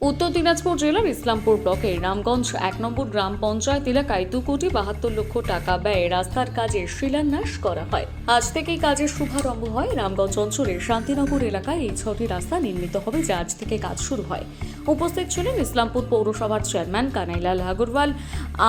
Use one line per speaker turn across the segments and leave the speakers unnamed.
উত্তর দিনাজপুর জেলার ইসলামপুর ব্লকের রামগঞ্জ এক নম্বর গ্রাম পঞ্চায়েত এলাকায় দু কোটি বাহাত্তর লক্ষ টাকা ব্যয়ে রাস্তার কাজে শিলান্যাস করা হয়। আজ থেকেই কাজের শুভারম্ভ হয় রামগঞ্জ অঞ্চলের শান্তিনগর এলাকায় এই ছটি রাস্তা নির্মিত হবে যা আজ থেকে কাজ শুরু হয়। উপস্থিত ছিলেন ইসলামপুর পৌরসভার চেয়ারম্যান কানাইলাল আগরওয়াল,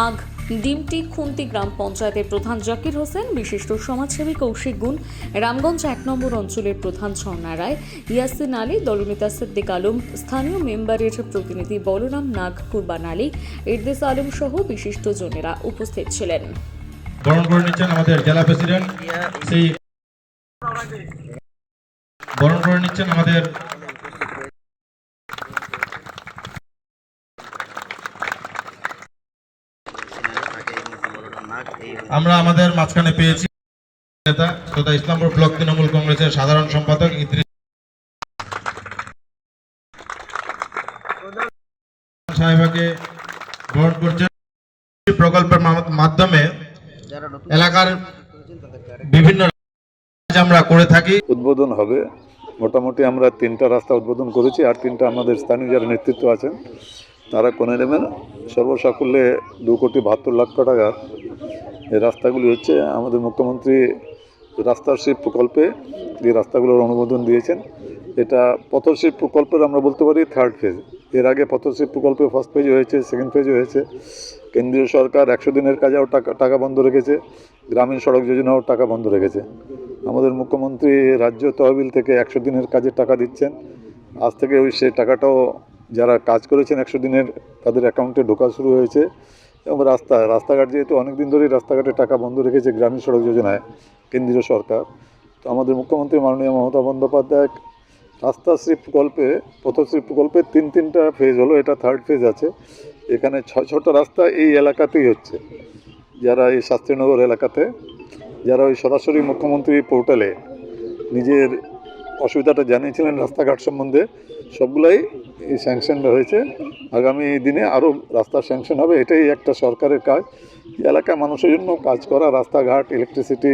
আগ ডিমটি খুন্তি গ্রাম পঞ্চায়েতের প্রধান জাকির হোসেন, বিশিষ্ট সমাজসেবী কৌশিক গুণ, রামগঞ্জ এক নম্বর অঞ্চলের প্রধান ঝর্ণা রায়, ইয়াসিন আলী, দলনেতা সিদ্দিক আলম, স্থানীয় মেম্বারের প্রতিনিধি বলরাম নাগ, কুরবান আলী, ইরদেস আলম সহ বিশিষ্টজনেরা উপস্থিত ছিলেন।
বরণ করে নিচ্ছেন আমাদের আমরা আমাদের মাঝখানে পেয়েছি নেতা তথা ইসলামপুর ব্লক তৃণমূল কংগ্রেসের সাধারণ সম্পাদক সাহেবাকে করছেন। প্রকল্পের মাধ্যমে এলাকার বিভিন্ন আমরা করে থাকি।
উদ্বোধন হবে। মোটামুটি আমরা তিনটা রাস্তা উদ্বোধন করেছি, আর তিনটা আমাদের স্থানীয় যারা নেতৃত্ব আছেন তারা কোনে নেবেন সর্বসাকুল্যে দু কোটি বাহাত্তর লক্ষ টাকার এই রাস্তাগুলি হচ্ছে আমাদের মুখ্যমন্ত্রী রাস্তাশ্রী প্রকল্পে যে রাস্তাগুলোর অনুমোদন দিয়েছেন। এটা পথশ্রী প্রকল্পের আমরা বলতে পারি থার্ড ফেজের আগে পথশ্রী প্রকল্পে ফার্স্ট ফেজ হয়েছে সেকেন্ড ফেজ হয়েছে। কেন্দ্রীয় সরকার একশো দিনের কাজেও টাকা টাকা বন্ধ রেখেছে। গ্রামীণ সড়ক যোজনাও টাকা বন্ধ রেখেছে। আমাদের মুখ্যমন্ত্রী রাজ্য তহবিল থেকে একশো দিনের কাজের টাকা দিচ্ছেন। আজ থেকে ওই সেই টাকাটাও যারা কাজ করেছেন একশো দিনের, তাদের অ্যাকাউন্টে ঢোকা শুরু হয়েছে। এবং রাস্তা, রাস্তাঘাট যেহেতু অনেক দিন ধরেই রাস্তাঘাটে টাকা বন্ধ রেখেছে গ্রামীণ সড়ক যোজনায়, কেন্দ্রীয় সরকার। তো আমাদের মুখ্যমন্ত্রী মাননীয় মমতা বন্দ্যোপাধ্যায় রাস্তাশ্রী প্রকল্পে পথশ্রী প্রকল্পে তিন, তিনটা ফেজ হলো, এটা থার্ড ফেজ আছে। এখানে ছয় ছটা রাস্তা এই এলাকাতেই হচ্ছে। যারা এই শাস্ত্রীনগর এলাকাতে, যারা ওই সরাসরি মুখ্যমন্ত্রী পোর্টালে নিজের অসুবিধাটা জানিয়েছিলেন রাস্তাঘাট সম্বন্ধে সবগুলাই এই স্যাংশনটা হয়েছে। আগামী দিনে আরও রাস্তা স্যাংশন হবে, এটাই একটা সরকারের কাজ। এই এলাকার মানুষের জন্য কাজ করা, রাস্তাঘাট ইলেকট্রিসিটি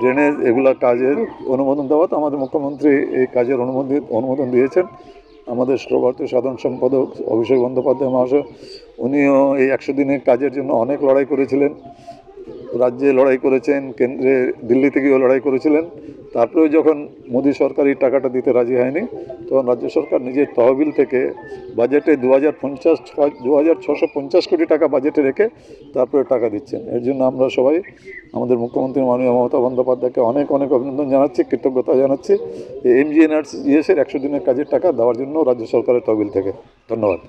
ড্রেনেজ এগুলা কাজের অনুমোদন দেওয়া তো আমাদের মুখ্যমন্ত্রী এই কাজের অনুমোদন অনুমোদন দিয়েছেন। আমাদের সর্বভারতীয় সাধারণ সম্পাদক, অভিষেক বন্দ্যোপাধ্যায় মহাশয়, উনিও এই একশো দিনের কাজের জন্য অনেক লড়াই করেছিলেন। রাজ্যে লড়াই করেছেন, কেন্দ্রে দিল্লি থেকেও লড়াই করেছিলেন। তারপরেও যখন মোদী সরকার এই টাকাটা দিতে রাজি হয়নি, তখন রাজ্য সরকার নিজের তহবিল থেকে বাজেটে দু হাজার পঞ্চাশ দু হাজার ছশো পঞ্চাশ কোটি টাকা বাজেটে রেখে তারপরে টাকা দিচ্ছেন। এর জন্য আমরা সবাই, আমাদের মুখ্যমন্ত্রী মাননীয় মমতা বন্দ্যোপাধ্যায়কে অনেক অনেক অভিনন্দন জানাচ্ছি, কৃতজ্ঞতা জানাচ্ছি। এমজিএনআরসিএসের একশো দিনের কাজের টাকা দেওয়ার জন্য রাজ্য সরকারের তহবিল থেকে। ধন্যবাদ।